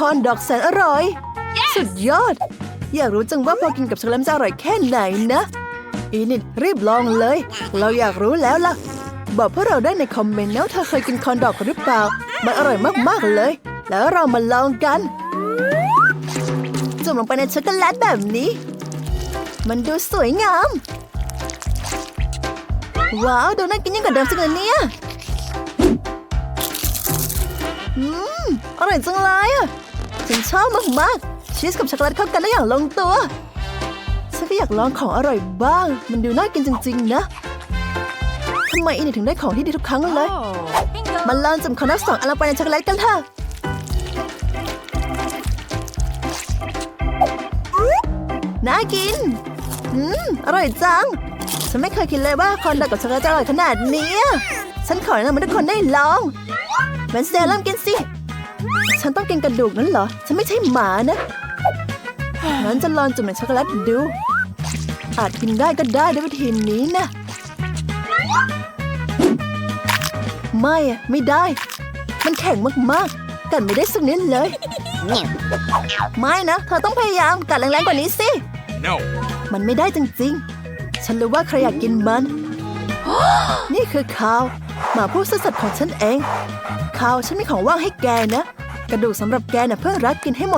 คอนดอกแสนอร่อยสุดยอด อยากรู้จังว่าพอกินกับช็อกโกแลตจะอร่อยแค่ไหนนะ อีนิดรีบลองเลย เราอยากรู้แล้วล่ะ บอกพวกเราได้ในคอมเมนต์นะว่าเธอเคยกินคอนดอกหรือเปล่า มันอร่อยมากๆเลย แล้วเรามาลองกันจุ่มลงไปในช็อกโกแลตแบบนี้ มันดูสวยงาม ว้าว ดูน่ากินยิ่งกว่าเดิมจังเลยเนี่ยอืม อร่อยจังเลยอะ ฉันชอบมากๆ ชีสกับช็อกโกแลตเข้ากันได้อย่างลงตัว ฉันก็อยากลองของอร่อยบ้าง มันดูน่ากินจริง ๆ นะทำไมอินถึงได้ของที่ดีทุกครั้งเลย มาลองจุ่มคอนดักสองอันลงไปในช็อกโกแลตกันเถอะน่ากิน อืม อร่อยจัง ฉันไม่เคยคิดเลยว่าคอนดักกับช็อกโกแลตจะอร่อยขนาดนี้อะฉันขอแนะนำให้ทุกคนได้ลองเบนเซเริ่มกินสิ ฉันต้องกินกระดูกนั้นเหรอ ฉันไม่ใช่หมานะ งั้นจะลองจุ่มในช็อกโกแลตดู อาจกินได้ก็ได้ด้วยวิธีนี้นะ ไม่อะไม่ได้ มันแข็งมากๆ กัดไม่ได้สักนิดเลย ไม่นะ เธอต้องพยายามกัดแรงๆกว่านี้สิ No. มันไม่ได้จริงๆ ฉันรู้ว่าใครอยากกินมัน นี่คือคาว หมาผู้ซื่อสัตย์ของฉันเองคาวฉันมีของว่างให้แกนะ กระดูกสำหรับแกน่ะเพื่อนรักกินให้หมด